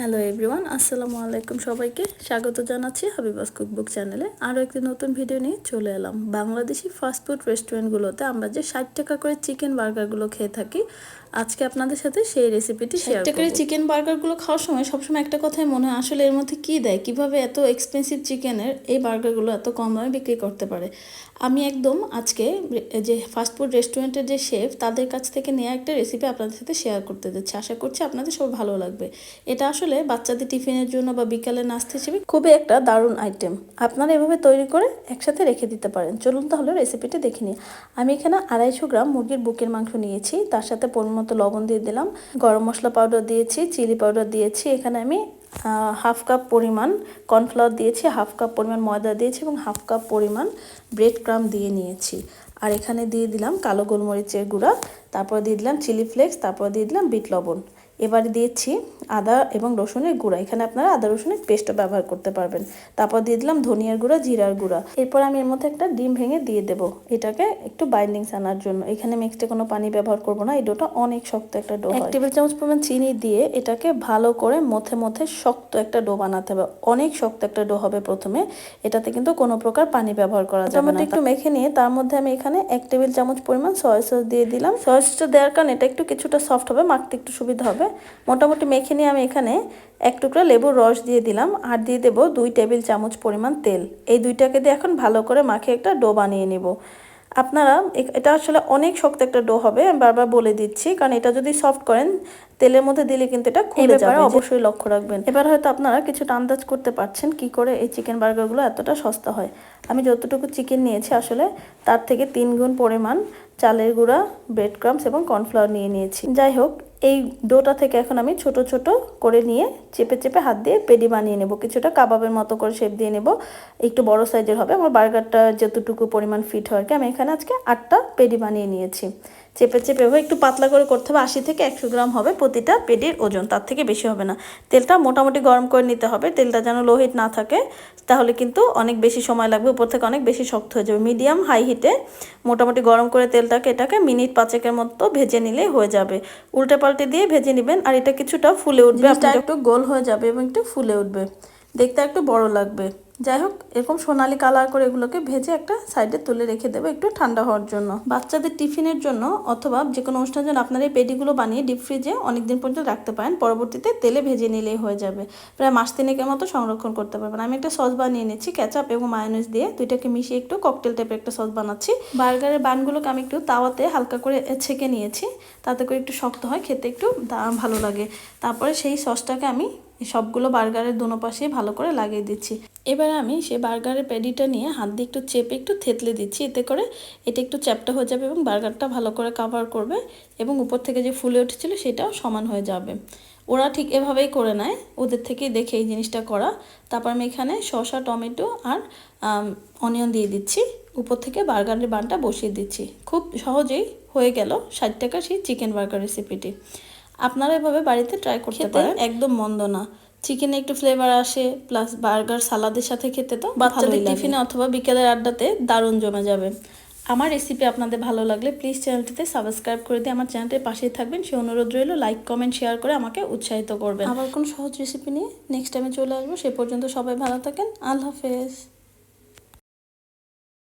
Hello everyone আসসালামু আলাইকুম সবাইকে স্বাগত জানাচ্ছি হাবিবাস কুকবুক চ্যানেলে আরও একটি নতুন ভিডিও নিয়ে চলে এলাম। বাংলাদেশি ফাস্টফুড রেস্টুরেন্টগুলোতে আমরা যে ষাট টাকা করে চিকেন বার্গারগুলো খেয়ে থাকি আজকে আপনাদের সাথে সেই রেসিপিটি শেয়ার একটা করে চিকেন বার্গারগুলো খাওয়ার সময় সবসময় একটা কথাই মনে হয় আসলে এর মধ্যে কী দেয়? কীভাবে এত এক্সপেন্সিভ চিকেনের এই বার্গারগুলো এত কম দামে বিক্রি করতে পারে? আমি একদম আজকে যে ফাস্টফুড রেস্টুরেন্টের যে শেফ তাদের কাছ থেকে নেওয়া একটা রেসিপি আপনাদের সাথে শেয়ার করতে যাচ্ছি। আশা করছি আপনাদের সব ভালো লাগবে। এটা আসলে বাচ্চাদের টিফিনের জন্য বা বিকালে নাস্তা হিসেবে খুবই একটা দারুণ আইটেম আপনারা এভাবে তৈরি করে একসাথে রেখে দিতে পারেন। চলুন তাহলে রেসিপিটি দেখে নিই। আমি এখানে আড়াইশো গ্রাম মুরগির বুকের মাংস নিয়েছি। তার সাথে পরিমাণ মতো লবণ দিয়ে দিলাম। গরম মশলা পাউডার দিয়েছি চিলি পাউডার দিয়েছি। এখানে আমি হাফ কাপ পরিমাণ কর্নফ্লাওয়ার দিয়েছি হাফ কাপ পরিমাণ ময়দা দিয়েছি এবং হাফ কাপ পরিমাণ ব্রেড ক্রাম দিয়ে নিয়েছি। আর এখানে দিয়ে দিলাম কালো গোলমরিচের গুঁড়া, তারপর দিয়ে দিলাম চিলি ফ্লেক্স তারপর দিয়ে দিলাম বিট লবণ। এবারে দিয়েছি আদা এবং রসুনের গুঁড়া। এখানে আপনারা আদা রসুনের পেস্টও ব্যবহার করতে পারবেন। তারপর দিয়ে দিলাম ধনিয়ার গুঁড়া জিরার গুঁড়া। এরপর আমি এর মধ্যে একটা ডিম ভেঙে দিয়ে দেবো। এটাকে একটু বাইন্ডিংস আনার জন্য। এখানে মিক্সডে কোনো পানি ব্যবহার করব না। এই ডোটা অনেক শক্ত একটা ডো এক টেবিল চামচ পরিমাণ চিনি দিয়ে এটাকে ভালো করে মথে মথে শক্ত একটা ডো বানাতে হবে। অনেক শক্ত একটা ডো হবে প্রথমে। এটাতে কিন্তু কোনো প্রকার পানি ব্যবহার করা যাবে না। একটু মেখে নিয়ে তার মধ্যে আমি এখানে এক টেবিল চামচ পরিমাণ সয়া সস দিয়ে দিলাম। সয়া সসটা দেওয়ার কারণে এটা একটু কিছুটা সফট হবে। মাখতে একটু সুবিধা হবে। মোটামুটি মেখে নিয়ে আমি এখানে এক টুকরা লেবুর রস দিয়ে দিলাম আর দিয়ে দেবো দুই টেবিল চামচ পরিমাণ তেল। এই দুইটাকে দিয়ে এখন ভালো করে মাখে একটা ডো বানিয়ে নেব। আপনারা এটা আসলে অনেক শক্ত একটা ডো হবে আমি বারবার বলে দিচ্ছি কারণ এটা যদি সফট করেন তেলের মধ্যে দিলে কিন্তু এটা খুলে যাবে। অবশ্যই লক্ষ্য রাখবেন। এবার হয়তো আপনারা কিছুটা আন্দাজ করতে পারছেন কি করে এই চিকেন বার্গারগুলো এতটা সস্তা হয়। আমি যতটুকু চিকেন নিয়েছি আসলে তার থেকে তিন গুণ পরিমাণ চালের গুঁড়া ব্রেড ক্রামস এবং কর্নফ্লাওয়ার নিয়ে নিয়েছি। যাই হোক, এই ডোটা থেকে এখন আমি ছোট ছোট করে নিয়ে চেপে চেপে হাত দিয়ে পেডি বানিয়ে নেব। কিছুটা কাবাবের মতো করে শেপ দিয়ে নেব। একটু বড় সাইজের হবে। আমার বার্গারটা যতটুকু পরিমাণ ফিট হয় আমি এখানে আজকে আটটা পেডি বানিয়ে নিয়েছি। চেপে চেপে হবে একটু পাতলা করে করতে হবে। আশি থেকে একশো গ্রাম হবে প্রতিটা পেডির ওজন তার থেকে বেশি হবে না। তেলটা মোটামুটি গরম করে নিতে হবে। তেলটা যেন লো হিট না থাকে তাহলে কিন্তু অনেক বেশি সময় লাগবে উপর থেকে অনেক বেশি শক্ত হয়ে যাবে। মিডিয়াম হাই হিটে মোটামুটি গরম করে তেলটাকে এটাকে মিনিট পাঁচেকের মতো ভেজে নিলেই হয়ে যাবে। উল্টে পাল্টে দিয়ে ভেজে নেবেন আর এটা কিছুটা ফুলে উঠবে আপনার একটু গোল হয়ে যাবে এবং একটু ফুলে উঠবে। দেখতে একটু বড় লাগবে। যাই হোক এরকম সোনালি কালার করে এগুলোকে ভেজে একটা সাইডে তুলে রেখে দেবো একটু ঠান্ডা হওয়ার জন্য। বাচ্চাদের টিফিনের জন্য অথবা যে কোনো অনুষ্ঠানের জন্য আপনারা এই পেডিগুলো বানিয়ে ডিপ ফ্রিজে অনেকদিন পর্যন্ত রাখতে পারেন। পরবর্তীতে তেলে ভেজে নিলেই হয়ে যাবে। প্রায় মাস তিনেকের মতো সংরক্ষণ করতে পারবেন। আমি একটা সস বানিয়ে নিচ্ছি ক্যাচাপ এবং মায়োনিজ দিয়ে। দুইটাকে মিশিয়ে একটু ককটেল টাইপের একটা সস বানাচ্ছি। বার্গারের বানগুলোকে আমি একটু তাওয়াতে হালকা করে ছেঁকে নিয়েছি। তাতে করে একটু শক্ত হয়, খেতে একটু ভালো লাগে। তারপরে সেই সসটাকে আমি সবগুলো বার্গারের দুনো পাশে ভালো করে লাগিয়ে দিচ্ছি। এবারে আমি সেই বার্গারের প্যাডিটা নিয়ে হাত দিয়ে একটু চেপে একটু থেতলে দিচ্ছি। এতে করে এটা একটু চ্যাপটা হয়ে যাবে এবং বার্গারটা ভালো করে কাভার করবে এবং উপর থেকে যে ফুলে উঠেছিল সেটাও সমান হয়ে যাবে। ওরা ঠিক এভাবেই করে নেয়, ওদের থেকেই দেখে এই জিনিসটা করা। তারপর আমি এখানে শসা, টমেটো আর অনিয়ন দিয়ে দিচ্ছি। উপর থেকে বার্গারের বানটা বসিয়ে দিচ্ছি। খুব সহজেই হয়ে গেল ষাট টাকা সেই চিকেন বার্গার রেসিপিটি আপনারা এভাবে বাড়িতে ট্রাই করতে পারেন। একদম মন্দ না। চিকেনে একটু ফ্লেভার আসে প্লাস বার্গার সালাদের সাথে খেতে তো বাচ্চাদের টিফিনে অথবা বিকেলের আড্ডাতে দারুণ জমে যাবে। আমার রেসিপি আপনাদের ভালো লাগলে প্লিজ চ্যানেলটিতে সাবস্ক্রাইব করে দিয়ে আমার চ্যানেলটির পাশেই থাকবেন। সে অনুরোধ রইল লাইক কমেন্ট শেয়ার করে আমাকে উৎসাহিত করবেন। আবার কোন সহজ রেসিপি নিয়ে নেক্সট টাইমে চলে আসব। সে পর্যন্ত সবাই ভালো থাকেন। আল্লাহ হাফেজ।